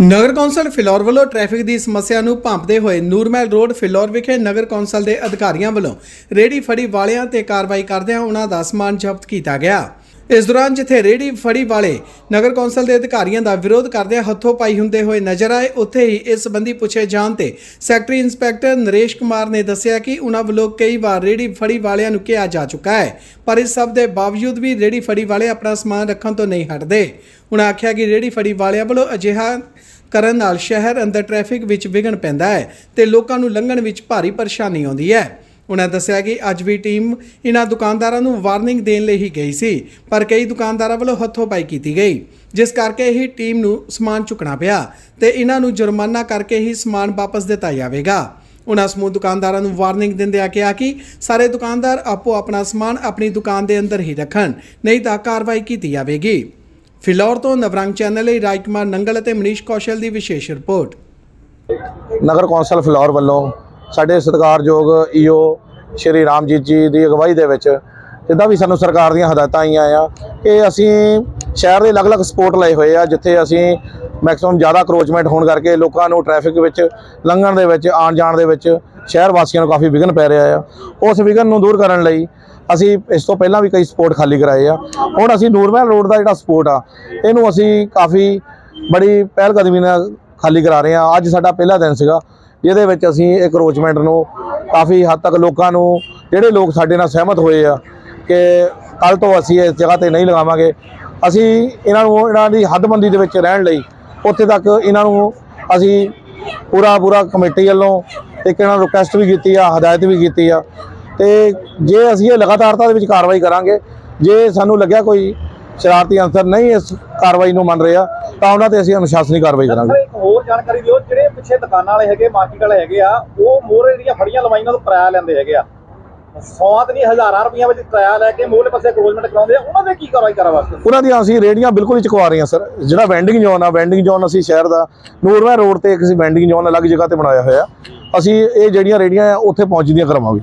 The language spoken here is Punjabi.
ਨਗਰ ਕੌਂਸਲ ਫਿਲੌਰ ਵੱਲੋਂ ਟ੍ਰੈਫਿਕ ਦੀ ਸਮੱਸਿਆ ਨੂੰ ਭਾਂਪਦੇ ਹੋਏ ਨੂਰਮਹਿਲ ਰੋਡ ਫਿਲੌਰ ਵਿਖੇ ਨਗਰ ਕੌਂਸਲ ਦੇ ਅਧਿਕਾਰੀਆਂ ਵੱਲੋਂ ਰੇੜੀ ਫੜੀ ਵਾਲਿਆਂ ਤੇ ਕਾਰਵਾਈ ਕਰਦਿਆਂ ਉਹਨਾਂ ਦਾ ਸਮਾਨ ਜ਼ਬਤ ਕੀਤਾ ਗਿਆ। ਇਸ ਦੌਰਾਨ ਜਿੱਥੇ ਰੇੜੀ ਫੜੀ ਵਾਲੇ ਨਗਰ ਕੌਂਸਲ ਦੇ ਅਧਿਕਾਰੀਆਂ ਦਾ ਵਿਰੋਧ ਕਰਦਿਆਂ ਹੱਥੋਂ ਪਾਈ ਹੁੰਦੇ ਹੋਏ ਨਜ਼ਰ ਆਏ, ਉੱਥੇ ਹੀ ਇਸ ਸੰਬੰਧੀ ਪੁੱਛੇ ਜਾਣ ਤੇ ਸੈਕਟਰੀ ਇੰਸਪੈਕਟਰ ਨਰੇਸ਼ ਕੁਮਾਰ ਨੇ ਦੱਸਿਆ ਕਿ ਉਹਨਾਂ ਵੱਲੋਂ ਕਈ ਵਾਰ ਰੇੜੀ ਫੜੀ ਵਾਲਿਆਂ ਨੂੰ ਕਿਹਾ ਜਾ ਚੁੱਕਾ ਹੈ, ਪਰ ਇਸ ਸਭ ਦੇ ਬਾਵਜੂਦ ਵੀ ਰੇੜੀ ਫੜੀ ਵਾਲੇ ਆਪਣਾ ਸਮਾਨ ਰੱਖਣ ਤੋਂ ਨਹੀਂ ਹਟਦੇ। ਉਹਨਾਂ ਆਖਿਆ ਕਿ ਰੇੜੀ ਫੜੀ ਵਾਲਿਆਂ ਵੱਲੋਂ ਅਜਿਹਾ ਕਰਨ ਨਾਲ ਸ਼ਹਿਰ ਅੰਦਰ ਟ੍ਰੈਫਿਕ ਵਿੱਚ ਵਿਘਨ ਪੈਂਦਾ ਹੈ ਤੇ ਲੋਕਾਂ ਨੂੰ ਲੰਘਣ ਵਿੱਚ ਭਾਰੀ ਪਰੇਸ਼ਾਨੀ ਆਉਂਦੀ ਹੈ। ਉਹਨਾਂ ਦੱਸਿਆ ਕਿ ਅੱਜ ਵੀ ਟੀਮ ਇਹਨਾਂ ਦੁਕਾਨਦਾਰਾਂ ਨੂੰ ਵਾਰਨਿੰਗ ਦੇਣ ਲਈ ਹੀ ਗਈ ਸੀ, ਪਰ ਕਈ ਦੁਕਾਨਦਾਰਾਂ ਵੱਲੋਂ ਹੱਥੋਂ ਪਾਈ ਕੀਤੀ ਗਈ। ਜਿਸ ਕਰਕੇ ਹੀ ਟੀਮ ਨੂੰ ਸਮਾਨ ਚੁੱਕਣਾ ਪਿਆ ਤੇ ਇਹਨਾਂ ਨੂੰ ਜੁਰਮਾਨਾ ਕਰਕੇ ਹੀ ਸਮਾਨ ਵਾਪਸ ਦਿੱਤਾ ਜਾਵੇਗਾ। ਉਹਨਾਂ ਸਮੂਹ ਦੁਕਾਨਦਾਰਾਂ ਨੂੰ ਵਾਰਨਿੰਗ ਦਿੰਦਿਆਂ ਕਿਹਾ ਕਿ ਸਾਰੇ ਦੁਕਾਨਦਾਰ ਆਪੋ ਆਪਣਾ ਸਮਾਨ ਆਪਣੀ ਦੁਕਾਨ ਦੇ ਅੰਦਰ ਹੀ ਰੱਖਣ, ਨਹੀਂ ਤਾਂ ਕਾਰਵਾਈ ਕੀਤੀ ਜਾਵੇਗੀ। ਫਿਲੌਰ ਤੋਂ ਨਵਰੰਗ ਚੈਨਲ ਲਈ ਰਾਜਕੁਮਾਰ ਨੰਗਲ ਅਤੇ ਮਨੀਸ਼ ਕੌਸ਼ਲ ਦੀ ਵਿਸ਼ੇਸ਼ ਰਿਪੋਰਟ। ਨਗਰ ਕੌਂਸਲ ਫਲੋਰ ਵੱਲੋਂ ਸਾਡੇ ਸਤਿਕਾਰਯੋਗ ਈਓ ਸ਼੍ਰੀ ਰਾਮਜੀਤ ਜੀ ਦੀ ਅਗਵਾਈ ਦੇ ਵਿੱਚ ਜਿੱਦਾਂ ਵੀ ਸਾਨੂੰ ਸਰਕਾਰ ਦੀਆਂ ਹਦਾਇਤਾਂ ਆਈਆਂ ਆ, ਕਿ ਅਸੀਂ ਸ਼ਹਿਰ ਦੇ ਅਲੱਗ-ਅਲੱਗ ਸਪੋਰਟ ਲਏ ਹੋਏ ਆ, ਜਿੱਥੇ ਅਸੀਂ ਮੈਕਸਿਮਮ ਜ਼ਿਆਦਾ ਕਰੋਚਮੈਂਟ ਹੋਣ ਕਰਕੇ ਲੋਕਾਂ ਨੂੰ ਟ੍ਰੈਫਿਕ ਵਿੱਚ, ਲੰਘਣ ਦੇ ਵਿੱਚ ਆਉਣ ਜਾਣ ਦੇ ਵਿੱਚ ਸ਼ਹਿਰ ਵਾਸੀਆਂ ਨੂੰ ਕਾਫੀ ਵਿਘਨ ਪੈ ਰਿਹਾ ਆ। ਉਸ ਵਿਘਨ ਨੂੰ ਦੂਰ ਕਰਨ ਲਈ ਅਸੀਂ ਇਸ ਤੋਂ ਪਹਿਲਾਂ ਵੀ ਕਈ ਸਪੋਰਟ ਖਾਲੀ ਕਰਾਏ ਆ। ਹੁਣ ਅਸੀਂ ਨੂਰਮਹਿਲ ਰੋਡ ਦਾ ਜਿਹੜਾ ਸਪੋਰਟ ਆ, ਇਹਨੂੰ ਅਸੀਂ ਕਾਫੀ ਬੜੀ ਪਹਿਲ ਕਦਮੀ ਨਾਲ ਖਾਲੀ ਕਰਾ ਰਹੇ ਆ। ਅੱਜ ਸਾਡਾ ਪਹਿਲਾ ਦਿਨ ਸੀਗਾ। ਜਿਹਦੇ ਵਿੱਚ ਅਸੀਂ ਇਹ ਕਰੋਚਮੈਂਟ ਨੂੰ ਕਾਫੀ ਹੱਦ ਤੱਕ ਲੋਕਾਂ ਨੂੰ, ਜਿਹੜੇ ਲੋਕ ਸਾਡੇ ਨਾਲ ਸਹਿਮਤ ਹੋਏ ਆ ਕਿ ਕੱਲ ਤੋਂ ਅਸੀਂ ਇਸ ਜਗ੍ਹਾ ਤੇ ਨਹੀਂ ਲਗਾਵਾਂਗੇ, ਅਸੀਂ ਇਹਨਾਂ ਨੂੰ, ਇਹਨਾਂ ਦੀ ਹੱਦਬੰਦੀ ਦੇ ਵਿੱਚ ਰਹਿਣ ਲਈ ਉੱਥੇ ਤੱਕ ਇਹਨਾਂ ਨੂੰ ਅਸੀਂ ਪੂਰਾ ਪੂਰਾ ਕਮੇਟੀ ਵੱਲੋਂ ਇੱਕ ਇਹਨਾਂ ਨੂੰ ਰਿਕੁਐਸਟ ਵੀ ਕੀਤੀ ਆ, ਹਦਾਇਤ ਵੀ ਕੀਤੀ ਆ ਤੇ ਜੇ ਅਸੀਂ ਇਹ ਲਗਾਤਾਰਤਾ ਦੇ ਵਿੱਚ ਕਾਰਵਾਈ ਕਰਾਂਗੇ, ਜੇ ਸਾਨੂੰ ਲੱਗਿਆ ਕੋਈ ਸ਼ਰਾਰਤੀ ਅਨਸਰ ਨਹੀਂ ਇਸ ਕਾਰਵਾਈ ਨੂੰ ਮੰਨ ਰਿਹਾ ਤਾਂ ਉਹਨਾਂ ਤੇ ਅਸੀਂ ਅਨੁਸ਼ਾਸਨੀ ਕਾਰਵਾਈ ਕਰਾਂਗੇ। ਇੱਕ ਹੋਰ ਜਾਣਕਾਰੀ ਦਿਓ ਜਿਹੜੇ ਪਿੱਛੇ ਦੁਕਾਨਾਂ ਵਾਲੇ ਹੈਗੇ ਮਾਰਕੀਟ ਵਾਲੇ ਹੈਗੇ ਆ ਉਹ ਮੋਹਰੇ ਜਿਹੜੀਆਂ ਫੜੀਆਂ ਲਵਾਈਆਂ ਤੋਂ ਕਿਰਾਇਆ ਲੈਂਦੇ ਹੈਗੇ ਆ। ਸੌਆਂ ਤੇ ਨਹੀਂ ਹਜ਼ਾਰਾਂ ਰੁਪਈਆ ਵਿੱਚ ਕਿਰਾਇਆ ਲੈ ਕੇ ਮੋਹਰੇ ਪਾਸੇ ਕਰੋਜਮੈਂਟ ਕਰਾਉਂਦੇ ਆ ਉਹਨਾਂ ਦੇ ਕੀ ਕਾਰਵਾਈ ਕਰਾ ਵਾਸਤੇ? ਉਹਨਾਂ ਦੀਆਂ ਅਸੀਂ ਰੇੜੀਆਂ ਬਿਲਕੁਲ ਹੀ ਚੁਕਵਾ ਰਹੇ ਹਾਂ ਸਰ। ਜਿਹੜਾ ਵੈਂਡਿੰਗ ਜ਼ੋਨ ਆ ਵੈਂਡਿੰਗ ਜ਼ੋਨ ਅਸੀਂ ਸ਼ਹਿਰ ਦਾ ਨੂਰਮਹਿ ਰੋਡ ਤੇ ਇੱਕ ਅਸੀਂ ਵੈਂਡਿੰਗ ਜ਼ੋਨ ਅਲੱਗ ਜਗ੍ਹਾ ਤੇ ਬਣਾਇਆ ਹੋਇਆ। ਅਸੀਂ ਇਹ ਜਿਹੜੀਆਂ ਰੇੜੀਆਂ ਆ ਉੱਥੇ ਪਹੁੰਚਦੀਆਂ ਕਰਵਾਵਾਂਗੇ